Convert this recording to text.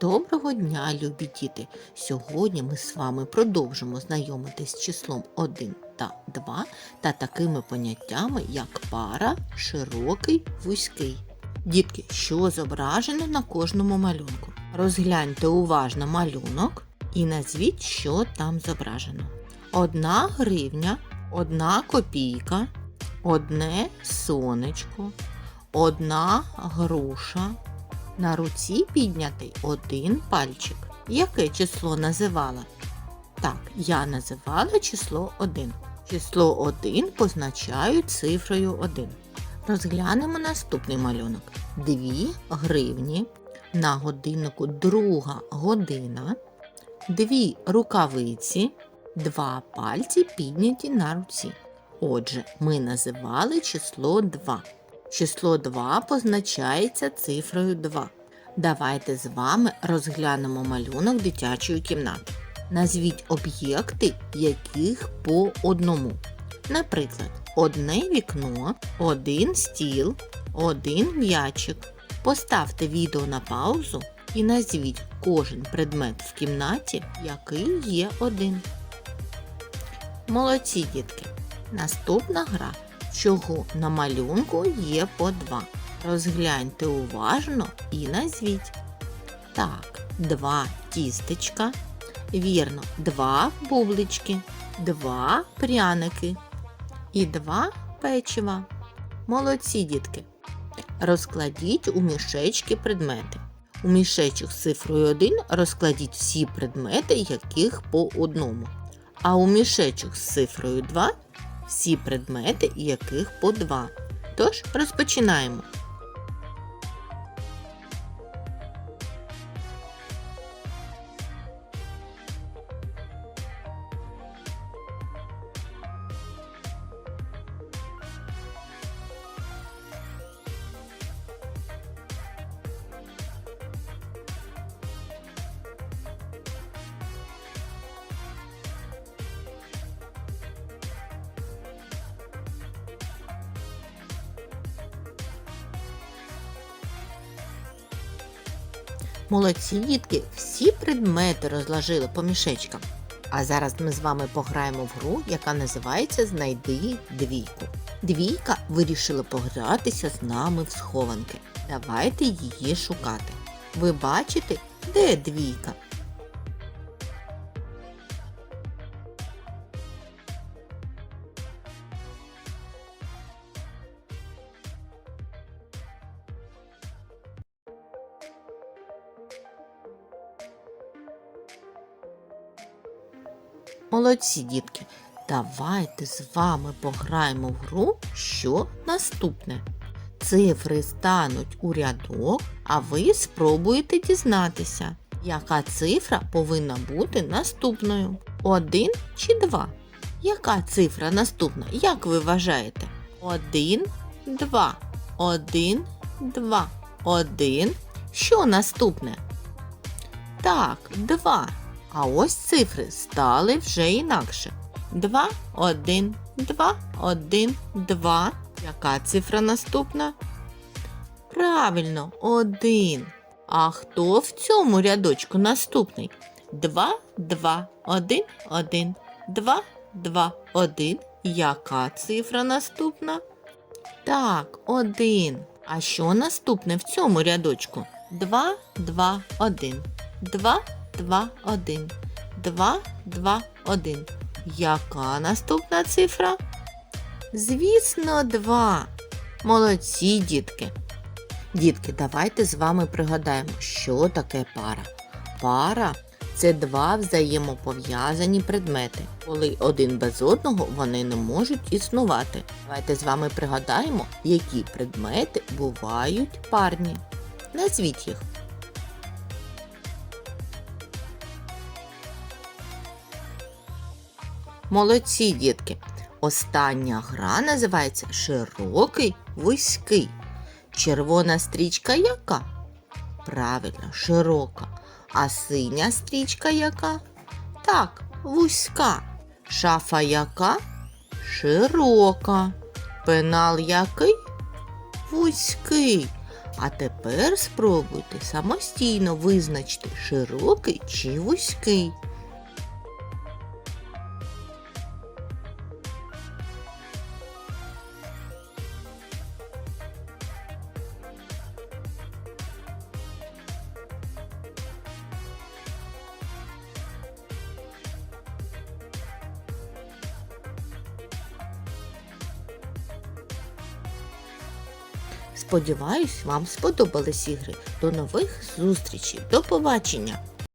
Доброго дня, любі діти! Сьогодні ми з вами продовжимо знайомитись з числом 1 та 2 та такими поняттями, як пара, широкий, вузький. Дітки, що зображено на кожному малюнку? Розгляньте уважно малюнок і назвіть, що там зображено. Одна гривня, одна копійка, одне сонечко, одна груша. На руці піднятий один пальчик. Яке число називала? Так, я називала число 1. Число 1 позначаю цифрою 1. Розглянемо наступний малюнок. Дві гривні. На годиннику друга година. Дві рукавиці. Два пальці підняті на руці. Отже, ми називали число 2. Число 2 позначається цифрою 2. Давайте з вами розглянемо малюнок дитячої кімнати. Назвіть об'єкти, яких по одному. Наприклад, одне вікно, один стіл, один м'ячик. Поставте відео на паузу і назвіть кожен предмет в кімнаті, який є один. Молодці дітки! Наступна гра чого на малюнку є по два. Розгляньте уважно і назвіть. Так, два тістечка. Вірно, два бублички, два пряники і два печива. Молодці дітки. Розкладіть у мішечки предмети. У мішечок з цифрою 1 розкладіть всі предмети, яких по одному. А у мішечок з цифрою 2 всі предмети, яких по два. Тож розпочинаємо. Молодці дітки, всі предмети розложили по мішечкам. А зараз ми з вами пограємо в гру, яка називається Знайди двійку. Двійка вирішила погратися з нами в схованки. Давайте її шукати. Ви бачите, де двійка? Молодці, дітки, давайте з вами пограємо в гру, що наступне. Цифри стануть у рядок, а ви спробуєте дізнатися, яка цифра повинна бути наступною. Один чи два? Яка цифра наступна? Як ви вважаєте? Один, два. Один, два. Один. Що наступне? Так, два. А ось цифри стали вже інакше. 2, 1, 2, 1, 2. Яка цифра наступна? Правильно, 1. А хто в цьому рядочку наступний? 2, 2, 1, 1, 2, 2, 1. Яка цифра наступна? Так, 1. А що наступне в цьому рядочку? 2, 2, 1. 2, 2, 1. 2, 2, 1. Яка наступна цифра? Звісно, 2. Молодці, дітки. Дітки, давайте з вами пригадаємо, що таке пара. Пара це два взаємопов'язані предмети. Коли один без одного вони не можуть існувати. Давайте з вами пригадаємо, які предмети бувають парні. Назвіть їх. Молодці, дітки. Остання гра називається Широкий вузький. Червона стрічка яка? Правильно, широка. А синя стрічка яка? Так, вузька. Шафа яка? Широка. Пенал який? Вузький. А тепер спробуйте самостійно визначити, широкий чи вузький. Сподіваюсь, вам сподобались ігри. До нових зустрічей. До побачення!